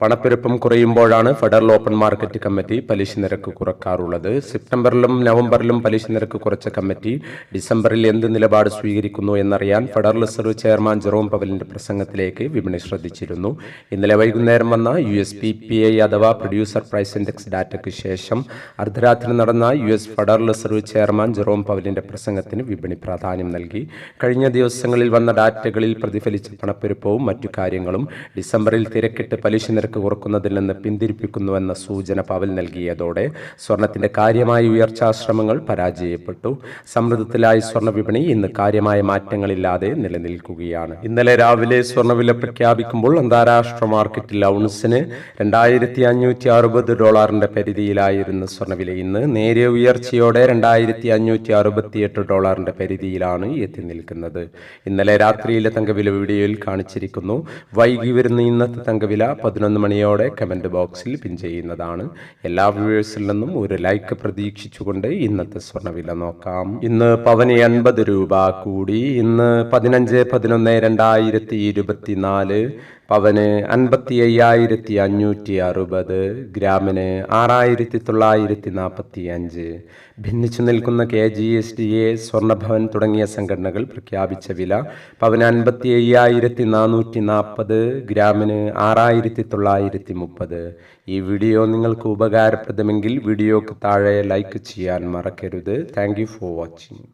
പണപ്പെരുപ്പം കുറയുമ്പോഴാണ് federal open market committee പലിശ നിരക്ക് കുറക്കാറുള്ളത്. സെപ്റ്റംബറിലും നവംബറിലും പലിശ നിരക്ക് കുറച്ച കമ്മിറ്റി ഡിസംബറിൽ എന്ത് നിലപാട് സ്വീകരിക്കുന്നു എന്നറിയാൻ ഫെഡറൽ റിസർവ് ചെയർമാൻ ജെറോം പവലിന്റെ പ്രസംഗത്തിലേക്ക് വിപണി ശ്രദ്ധിച്ചിരുന്നു. ഇന്നലെ വൈകുന്നേരം വന്ന U S P P I അഥവാ പ്രൊഡ്യൂസർ പ്രൈസ് ഇൻഡെക്സ് ഡാറ്റയ്ക്ക് ശേഷം അർദ്ധരാത്രി നടന്ന U S federal reserve chairman Jerome പവലിന്റെ പ്രസംഗത്തിന് വിപണി പ്രാധാന്യം നൽകി. കഴിഞ്ഞ ദിവസങ്ങളിൽ വന്ന ഡാറ്റകളിൽ പ്രതിഫലിച്ച പണപ്പെരുപ്പവും മറ്റു കാര്യങ്ങളും ഡിസംബറിൽ തിരക്കിട്ട് പലിശ നിരക്ക് കുറക്കുന്നതിൽ നിന്ന് പിന്തിരിപ്പിക്കുന്നുവെന്ന സൂചന പവൽ നൽകിയതോടെ സ്വർണത്തിന്റെ കാര്യമായ ഉയർച്ചാ ശ്രമങ്ങൾ പരാജയപ്പെട്ടു. സമൃദ്ധത്തിലായി സ്വർണ വിപണി ഇന്ന് കാര്യമായ മാറ്റങ്ങളില്ലാതെ നിലനിൽക്കുകയാണ്. ഇന്നലെ രാവിലെ സ്വർണവില പ്രഖ്യാപിക്കുമ്പോൾ അന്താരാഷ്ട്ര മാർക്കറ്റിൽ ഔൺസിന് രണ്ടായിരത്തി അഞ്ഞൂറ്റി അറുപത് ഡോളറിന്റെ പരിധിയിലായിരുന്നു സ്വർണവില ഇന്ന് നേരിയ ഉയർച്ചയോടെ രണ്ടായിരത്തി അഞ്ഞൂറ്റി അറുപത്തിയെട്ട് ഡോളറിന്റെ പരിധിയിലാണ് എത്തി നിൽക്കുന്നത്. ഇന്നലെ രാത്രിയിലെ തങ്കവില വീഡിയോയിൽ കാണിച്ചിരിക്കുന്നു. വൈകി വരുന്ന ഇന്നത്തെ തങ്കവില പതിനൊന്ന് മണിയോടെ കമന്റ് ബോക്സിൽ പിൻ ചെയ്യുന്നതാണ്. എല്ലാ വ്യൂവേഴ്സിൽ നിന്നും ഒരു ലൈക്ക് പ്രതീക്ഷിച്ചുകൊണ്ട് ഇന്നത്തെ സ്വർണവില നോക്കാം. ഇന്ന് പവന് എൺപത് രൂപ കൂടി. ഇന്ന് പതിനഞ്ച് പതിനൊന്ന് രണ്ടായിരത്തി ഇരുപത്തിനാല് പവന് അൻപത്തി അയ്യായിരത്തി അഞ്ഞൂറ്റി അറുപത് ഗ്രാമിന് ആറായിരത്തി തൊള്ളായിരത്തി നാൽപ്പത്തി അഞ്ച് ഭിന്നിച്ചു നിൽക്കുന്ന K G S D A സ്വർണഭവൻ തുടങ്ങിയ സംഘടനകൾ പ്രഖ്യാപിച്ച വില പവന് അൻപത്തി അയ്യായിരത്തി നാനൂറ്റി നാൽപ്പത് ഗ്രാമിന് ആറായിരത്തി തൊള്ളായിരത്തി മുപ്പത് ഈ വീഡിയോ നിങ്ങൾക്ക് ഉപകാരപ്രദമെങ്കിൽ വീഡിയോക്ക് താഴെ ലൈക്ക് ചെയ്യാൻ മറക്കരുത്. Thank for watching.